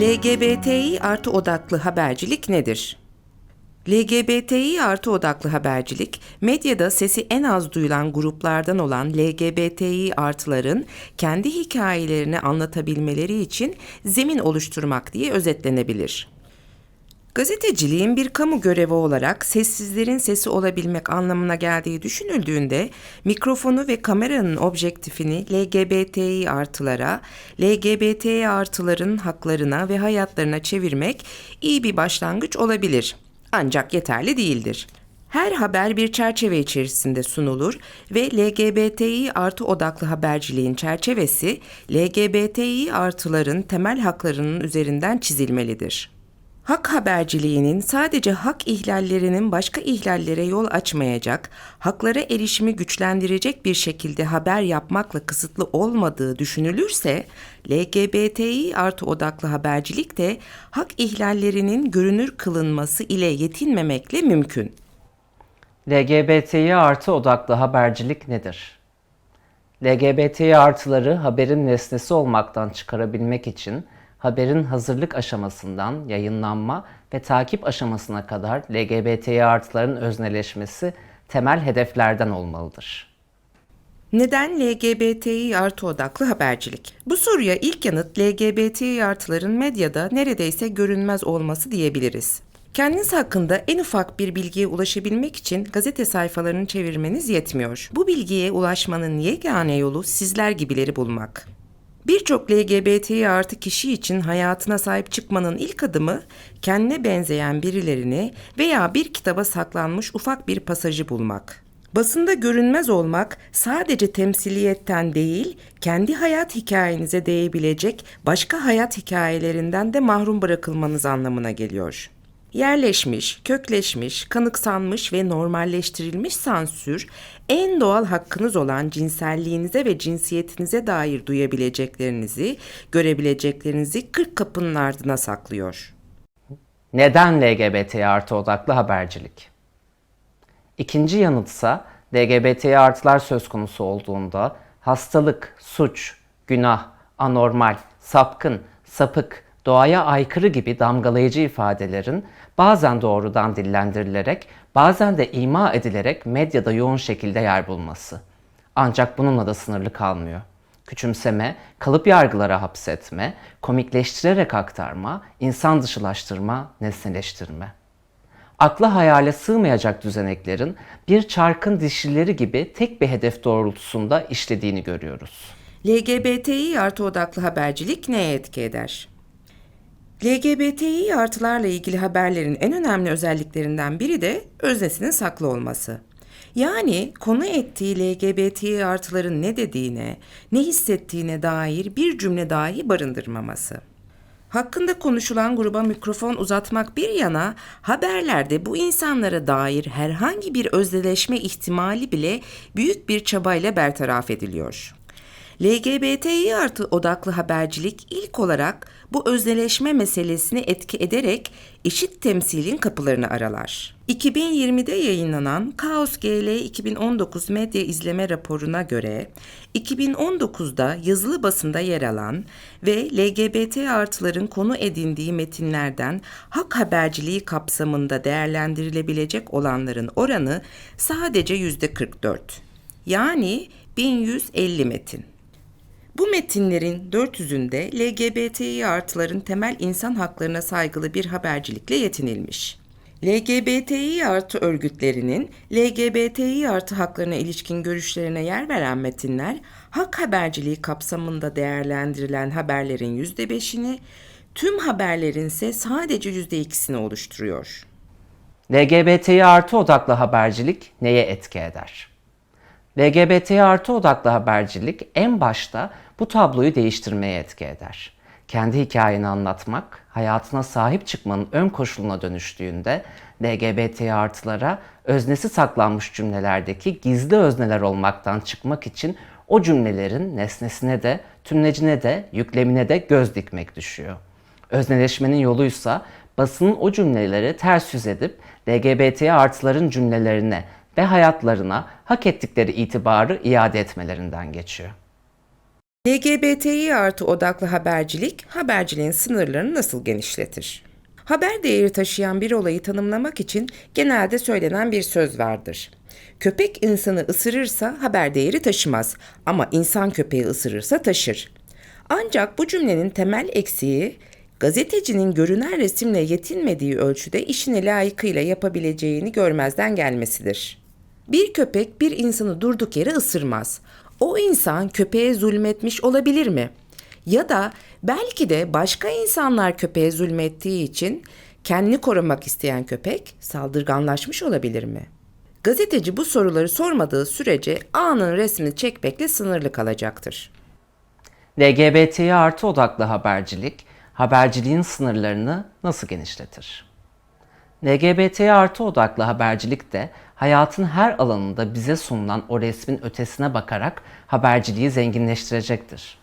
LGBTİ artı odaklı habercilik nedir? LGBTİ artı odaklı habercilik, medyada sesi en az duyulan gruplardan olan LGBTİ artıların kendi hikayelerini anlatabilmeleri için zemin oluşturmak diye özetlenebilir. Gazeteciliğin bir kamu görevi olarak sessizlerin sesi olabilmek anlamına geldiği düşünüldüğünde mikrofonu ve kameranın objektifini LGBTİ artılara, LGBTİ artıların haklarına ve hayatlarına çevirmek iyi bir başlangıç olabilir. Ancak yeterli değildir. Her haber bir çerçeve içerisinde sunulur ve LGBTİ artı odaklı haberciliğin çerçevesi LGBTİ artıların temel haklarının üzerinden çizilmelidir. Hak haberciliğinin sadece hak ihlallerinin başka ihlallere yol açmayacak, haklara erişimi güçlendirecek bir şekilde haber yapmakla kısıtlı olmadığı düşünülürse, LGBTİ artı odaklı habercilik de hak ihlallerinin görünür kılınması ile yetinmemekle mümkün. LGBTİ artı odaklı habercilik nedir? LGBTİ artıları haberin nesnesi olmaktan çıkarabilmek için haberin hazırlık aşamasından yayınlanma ve takip aşamasına kadar LGBTİ artıların özneleşmesi temel hedeflerden olmalıdır. Neden LGBTİ artı odaklı habercilik? Bu soruya ilk yanıt LGBTİ artıların medyada neredeyse görünmez olması diyebiliriz. Kendiniz hakkında en ufak bir bilgiye ulaşabilmek için gazete sayfalarını çevirmeniz yetmiyor. Bu bilgiye ulaşmanın yegane yolu sizler gibileri bulmak. Birçok LGBT artı kişi için hayatına sahip çıkmanın ilk adımı kendine benzeyen birilerini veya bir kitaba saklanmış ufak bir pasajı bulmak. Basında görünmez olmak sadece temsiliyetten değil, kendi hayat hikayenize değebilecek başka hayat hikayelerinden de mahrum bırakılmanız anlamına geliyor. Yerleşmiş, kökleşmiş, kanıksanmış ve normalleştirilmiş sansür, en doğal hakkınız olan cinselliğinize ve cinsiyetinize dair duyabileceklerinizi, görebileceklerinizi 40 kapının ardına saklıyor. Neden LGBT artı odaklı habercilik? İkinci yanıtsa LGBT artılar söz konusu olduğunda hastalık, suç, günah, anormal, sapkın, sapık, doğaya aykırı gibi damgalayıcı ifadelerin bazen doğrudan dillendirilerek, bazen de ima edilerek medyada yoğun şekilde yer bulması. Ancak bununla da sınırlı kalmıyor. Küçümseme, kalıp yargılara hapsetme, komikleştirerek aktarma, insan dışılaştırma, nesneleştirme. Akla hayale sığmayacak düzeneklerin bir çarkın dişlileri gibi tek bir hedef doğrultusunda işlediğini görüyoruz. LGBTİ artı odaklı habercilik neye etki eder? LGBTİ artılarla ilgili haberlerin en önemli özelliklerinden biri de öznesinin saklı olması. Yani konu ettiği LGBTİ artıların ne dediğine, ne hissettiğine dair bir cümle dahi barındırmaması. Hakkında konuşulan gruba mikrofon uzatmak bir yana haberlerde bu insanlara dair herhangi bir özdeleşme ihtimali bile büyük bir çabayla bertaraf ediliyor. LGBTİ artı odaklı habercilik ilk olarak bu özneleşme meselesini etki ederek eşit temsilin kapılarını aralar. 2020'de yayınlanan Kaos GL 2019 medya izleme raporuna göre 2019'da yazılı basında yer alan ve LGBT artıların konu edindiği metinlerden hak haberciliği kapsamında değerlendirilebilecek olanların oranı sadece %44. Yani 1150 metin. Bu metinlerin 400'ünde LGBTİ artıların temel insan haklarına saygılı bir habercilikle yetinilmiş. LGBTİ artı örgütlerinin LGBTİ artı haklarına ilişkin görüşlerine yer veren metinler, hak haberciliği kapsamında değerlendirilen haberlerin %5'ini, tüm haberlerin ise sadece %2'sini oluşturuyor. LGBTİ artı odaklı habercilik neye etki eder? LGBT artı odaklı habercilik en başta bu tabloyu değiştirmeye etki eder. Kendi hikayeni anlatmak, hayatına sahip çıkmanın ön koşuluna dönüştüğünde LGBT artılara öznesi saklanmış cümlelerdeki gizli özneler olmaktan çıkmak için o cümlelerin nesnesine de, tümlecine de, yüklemine de göz dikmek düşüyor. Özneleşmenin yoluysa basının o cümleleri ters yüz edip LGBT artıların cümlelerine ve hayatlarına hak ettikleri itibarı iade etmelerinden geçiyor. LGBTİ artı odaklı habercilik, haberciliğin sınırlarını nasıl genişletir? Haber değeri taşıyan bir olayı tanımlamak için genelde söylenen bir söz vardır. Köpek insanı ısırırsa haber değeri taşımaz ama insan köpeği ısırırsa taşır. Ancak bu cümlenin temel eksiği gazetecinin görünen resimle yetinmediği ölçüde işini layıkıyla yapabileceğini görmezden gelmesidir. Bir köpek bir insanı durduk yere ısırmaz. O insan köpeğe zulmetmiş olabilir mi? Ya da belki de başka insanlar köpeğe zulmettiği için kendini korumak isteyen köpek saldırganlaşmış olabilir mi? Gazeteci bu soruları sormadığı sürece anın resmini çekmekle sınırlı kalacaktır. LGBTİ artı odaklı habercilik, haberciliğin sınırlarını nasıl genişletir? LGBTİ artı odaklı habercilik de hayatın her alanında bize sunulan o resmin ötesine bakarak haberciliği zenginleştirecektir.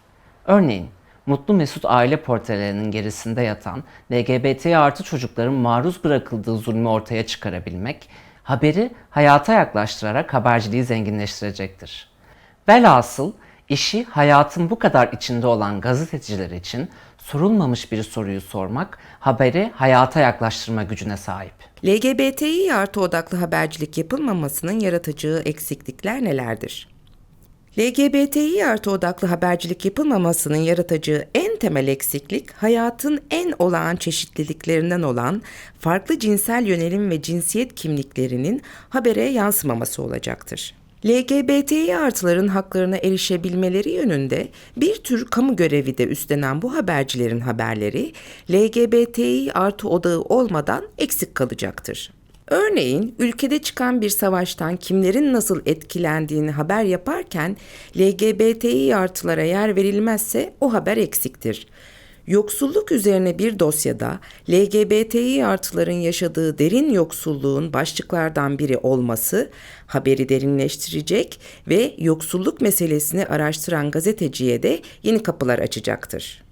Örneğin, mutlu mesut aile portrelerinin gerisinde yatan LGBT artı çocukların maruz bırakıldığı zulmü ortaya çıkarabilmek, haberi hayata yaklaştırarak haberciliği zenginleştirecektir. Velhasıl işi hayatın bu kadar içinde olan gazeteciler için sorulmamış bir soruyu sormak haberi hayata yaklaştırma gücüne sahip. LGBTİ artı odaklı habercilik yapılmamasının yaratacağı eksiklikler nelerdir? LGBTİ artı odaklı habercilik yapılmamasının yaratacağı en temel eksiklik hayatın en olağan çeşitliliklerinden olan farklı cinsel yönelim ve cinsiyet kimliklerinin habere yansımaması olacaktır. LGBTİ artıların haklarına erişebilmeleri yönünde bir tür kamu görevi de üstlenen bu habercilerin haberleri LGBTİ artı odağı olmadan eksik kalacaktır. Örneğin ülkede çıkan bir savaştan kimlerin nasıl etkilendiğini haber yaparken LGBTİ artılara yer verilmezse o haber eksiktir. Yoksulluk üzerine bir dosyada LGBTİ artıların yaşadığı derin yoksulluğun başlıklardan biri olması haberi derinleştirecek ve yoksulluk meselesini araştıran gazeteciye de yeni kapılar açacaktır.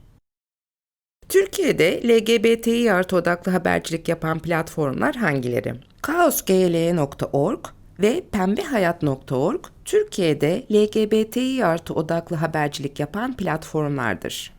Türkiye'de LGBTİ artı odaklı habercilik yapan platformlar hangileri? kaosgl.org ve pembehayat.org Türkiye'de LGBTİ artı odaklı habercilik yapan platformlardır.